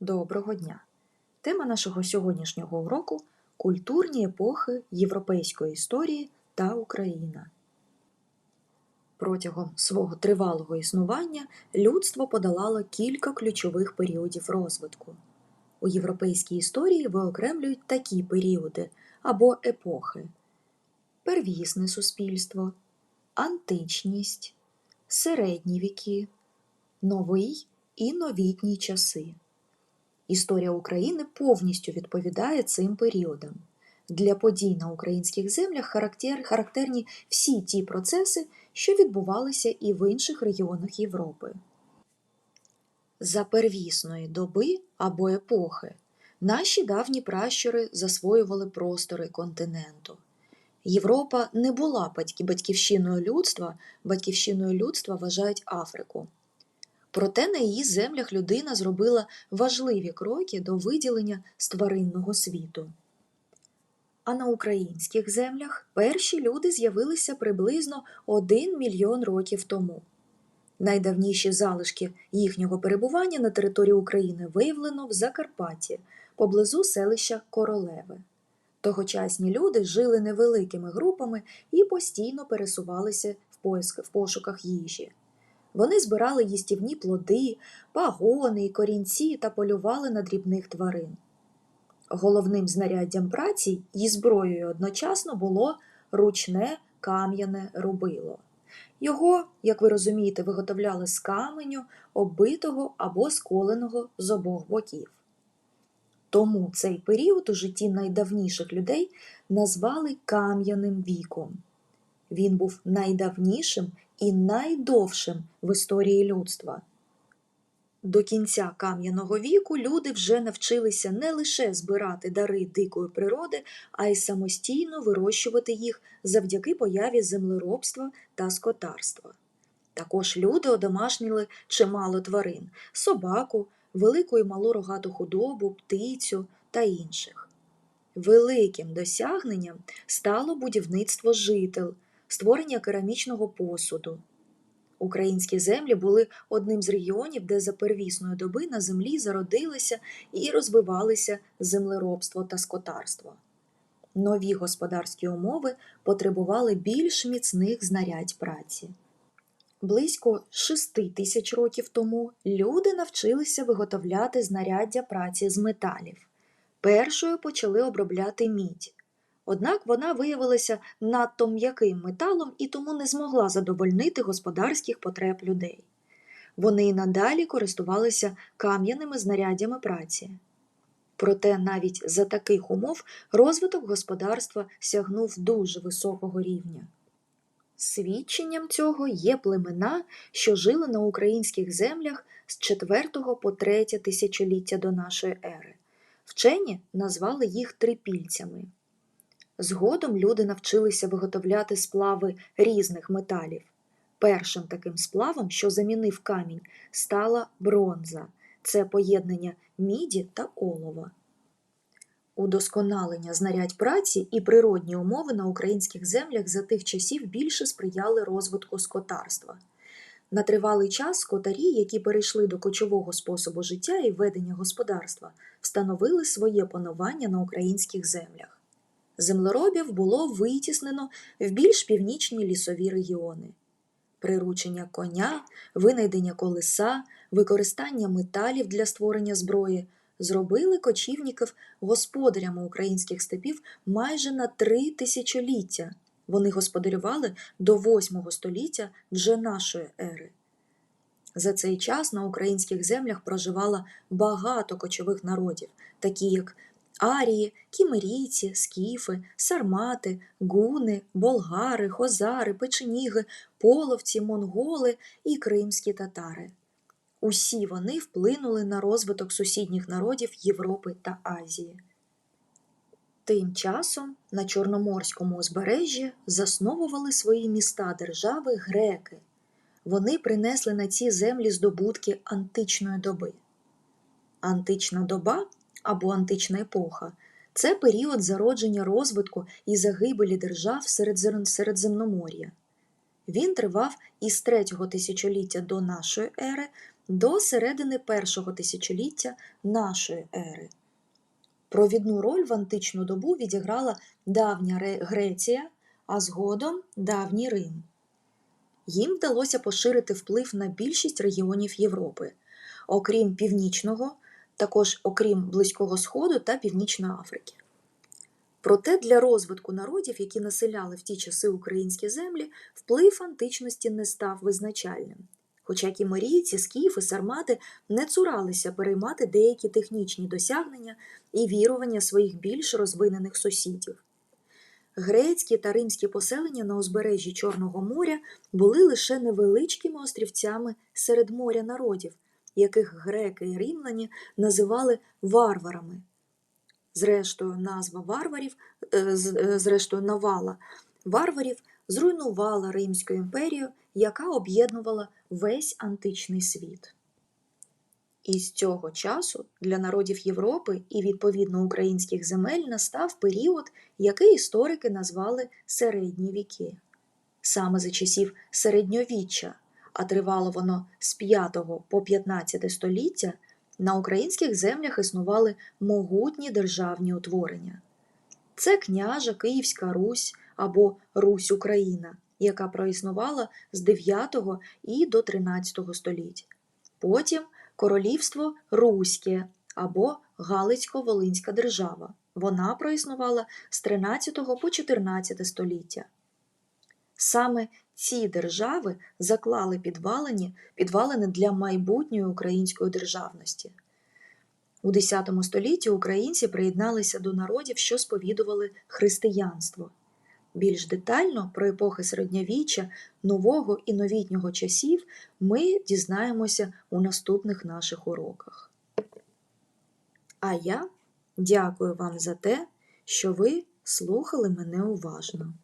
Доброго дня! Тема нашого сьогоднішнього уроку культурні епохи європейської історії та Україна. Протягом свого тривалого існування людство подолало кілька ключових періодів розвитку. У європейській історії виокремлюють такі періоди або епохи: первісне суспільство, античність, середні віки, новий і новітні часи. Історія України повністю відповідає цим періодам. Для подій на українських землях характер, характерні всі ті процеси, що відбувалися і в інших регіонах Європи. За первісної доби або епохи наші давні пращури засвоювали простори континенту. Європа не була батьківщиною людства, батьківщиною людства вважають Африку. Проте на її землях людина зробила важливі кроки до виділення з тваринного світу. А на українських землях перші люди з'явилися приблизно 1 мільйон років тому. Найдавніші залишки їхнього перебування на території України виявлено в Закарпатті, поблизу селища Королеве. Тогочасні люди жили невеликими групами і постійно пересувалися в пошуках їжі. Вони збирали їстівні плоди, пагони і корінці та полювали на дрібних тварин. Головним знаряддям праці і зброєю одночасно було ручне кам'яне рубило. Його, як ви розумієте, виготовляли з каменю, оббитого або сколеного з обох боків. Тому цей період у житті найдавніших людей назвали кам'яним віком. Він був найдавнішим і найдовшим в історії людства. До кінця кам'яного віку люди вже навчилися не лише збирати дари дикої природи, а й самостійно вирощувати їх завдяки появі землеробства та скотарства. Також люди одомашнили чимало тварин собаку, велику і малу рогату худобу, птицю та інших. Великим досягненням стало будівництво жител, створення керамічного посуду. Українські землі були одним з регіонів, де за первісної доби на землі зародилися і розвивалися землеробство та скотарство. Нові господарські умови потребували більш міцних знарядь праці. Близько шести тисяч років тому люди навчилися виготовляти знаряддя праці з металів. Першою почали обробляти мідь. Однак вона виявилася надто м'яким металом і тому не змогла задовольнити господарських потреб людей. Вони й надалі користувалися кам'яними знаряддями праці. Проте навіть за таких умов розвиток господарства сягнув дуже високого рівня. Свідченням цього є племена, що жили на українських землях з 4 по 3 тисячоліття до нашої ери. Вчені назвали їх трипільцями. Згодом люди навчилися виготовляти сплави різних металів. Першим таким сплавом, що замінив камінь, стала бронза це поєднання міді та олова. Удосконалення знарядь праці і природні умови на українських землях за тих часів більше сприяли розвитку скотарства. На тривалий час скотарі, які перейшли до кочового способу життя і ведення господарства, встановили своє панування на українських землях. Землеробів було витіснено в більш північні лісові регіони. Приручення коня, винайдення колеса, використання металів для створення зброї зробили кочівників господарями українських степів майже на три тисячоліття. Вони господарювали до восьмого століття вже нашої ери. За цей час на українських землях проживало багато кочових народів, такі як арії, кімерійці, скіфи, сармати, гуни, болгари, хозари, печеніги, половці, монголи і кримські татари. Усі вони вплинули на розвиток сусідніх народів Європи та Азії. Тим часом на Чорноморському узбережжі засновували свої міста держави греки. Вони принесли на ці землі здобутки античної доби. Антична доба або антична епоха це період зародження розвитку і загибелі держав Середземномор'я. Він тривав із третього тисячоліття до нашої ери до середини першого тисячоліття нашої ери. Провідну роль в античну добу відіграла давня Греція, а згодом давній Рим. Їм вдалося поширити вплив на більшість регіонів Європи, окрім Північного, також окрім Близького Сходу та Північної Африки. Проте для розвитку народів, які населяли в ті часи українські землі, вплив античності не став визначальним. Хоча кімерійці, скіфи, сармати не цуралися переймати деякі технічні досягнення і вірування своїх більш розвинених сусідів. Грецькі та римські поселення на узбережжі Чорного моря були лише невеличкими острівцями серед моря народів, яких греки і римляні називали варварами. Зрештою, назва варварів, е, е, зрештою, навала варварів зруйнувала Римську імперію, яка об'єднувала весь античний світ. І з цього часу для народів Європи і відповідно українських земель настав період, який історики назвали середні віки. Саме за часів середньовіччя, а тривало воно з 5 по 15 століття, на українських землях існували могутні державні утворення. Це княжа Київська Русь або Русь Україна, яка проіснувала з 9 і до 13 століть. Потім королівство Руське або Галицько-Волинська держава. Вона проіснувала з 13 по 14 століття. Саме ці держави заклали підвалини, підвалини для майбутньої української державності. У X столітті українці приєдналися до народів, що сповідували християнство. Більш детально про епохи середньовіччя, нового і новітнього часів ми дізнаємося у наступних наших уроках. А я дякую вам за те, що ви слухали мене уважно.